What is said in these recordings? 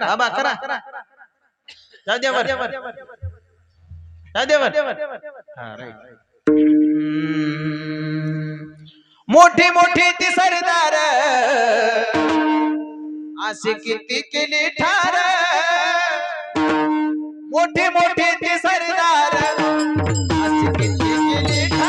बा करा. जाऊ द्या वर. जाऊ द्या वर. हा, right. मोठी मोठी ती सरदार. असे किती केली ठार. मोठी मोठी ती सरदार. असे किती केली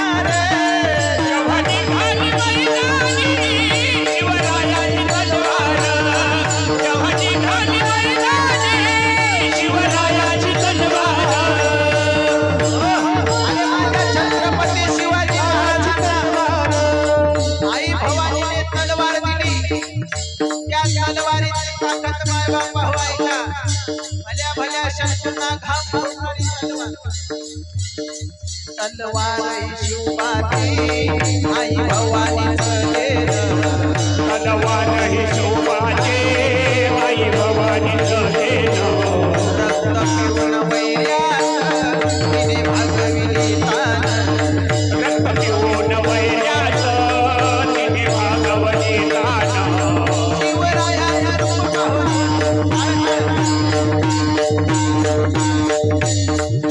त्या तलवारीची ताकद माय बापा व्हायला भल्या भल्या शत्रूंना घाम फुटणारी तलवार तलवार ही Thank you.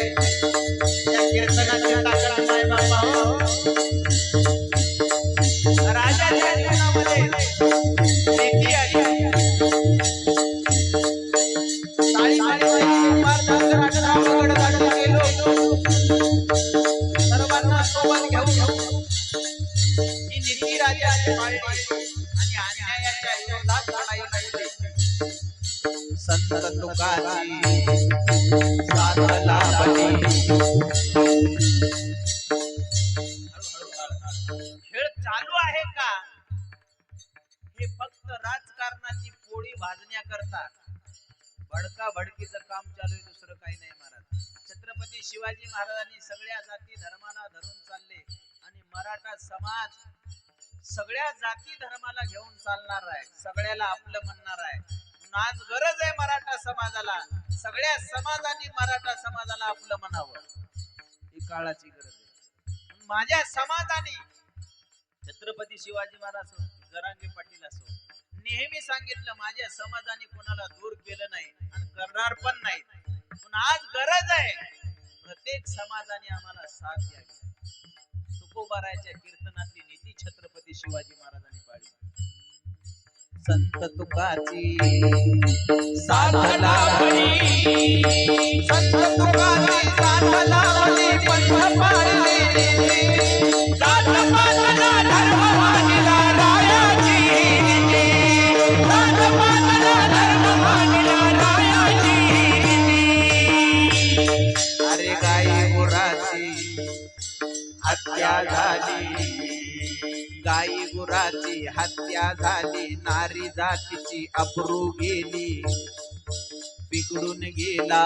राजाच्या जीवनामध्ये नीती आली साडेसाती सर्वांना सोबत घेऊन ही नीती राजाची आणि अन्यायाच्या विरोधात लढाई संत तुकाराम चालू आहे का? हे फक्त राजकारणाची पोळी भाजण्याकरता भडका भडकीचं काम चालू आहे दुसरं काही नाही महाराज. छत्रपती शिवाजी महाराजांनी सगळ्या जाती धर्माला धरून चालले आणि मराठा समाज सगळ्या जाती धर्माला घेऊन चालणार आहे. सगळ्याला आपलं म्हणणार आहे. आज गरज आहे मराठा समाजाला. सगळ्या समाजाने मराठा समाजाला आपलं म्हणावं. ही काळाची गरज आहे. माझ्या समाजाने छत्रपती शिवाजी महाराज असो जरांगे पाटील असो नेहमी सांगितलं माझ्या समाजाने कोणाला दूर केलं नाही आणि करणार पण नाही पण आज गरज आहे. प्रत्येक समाजाने आम्हाला साथ द्यावी. तुकोबाराच्या कीर्तनातली नीती छत्रपती शिवाजी महाराजांनी पाळली. संत तुकाची साधना संत हत्या झाली. गाई गुराची हत्या झाली. नारी जातीची अब्रू गेली. बिघडून गेला.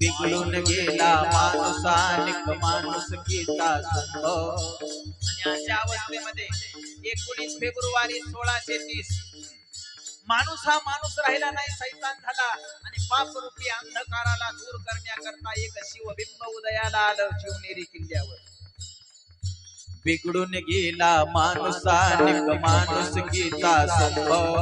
बिघडून गेला. माणुसानिक माणूस गीता आणि अशा अवस्थेमध्ये एकोणीस फेब्रुवारी सोळाशे तीस माणूस हा माणूस राहिला नाही सैतान झाला. आणि पापरूपी अंधकाराला दूर करण्याकरता एक शिवबिंब उदयाला आलं शिवनेरी किल्ल्यावर. बिघडून गेला माणुसानिक माणूस गीता संभव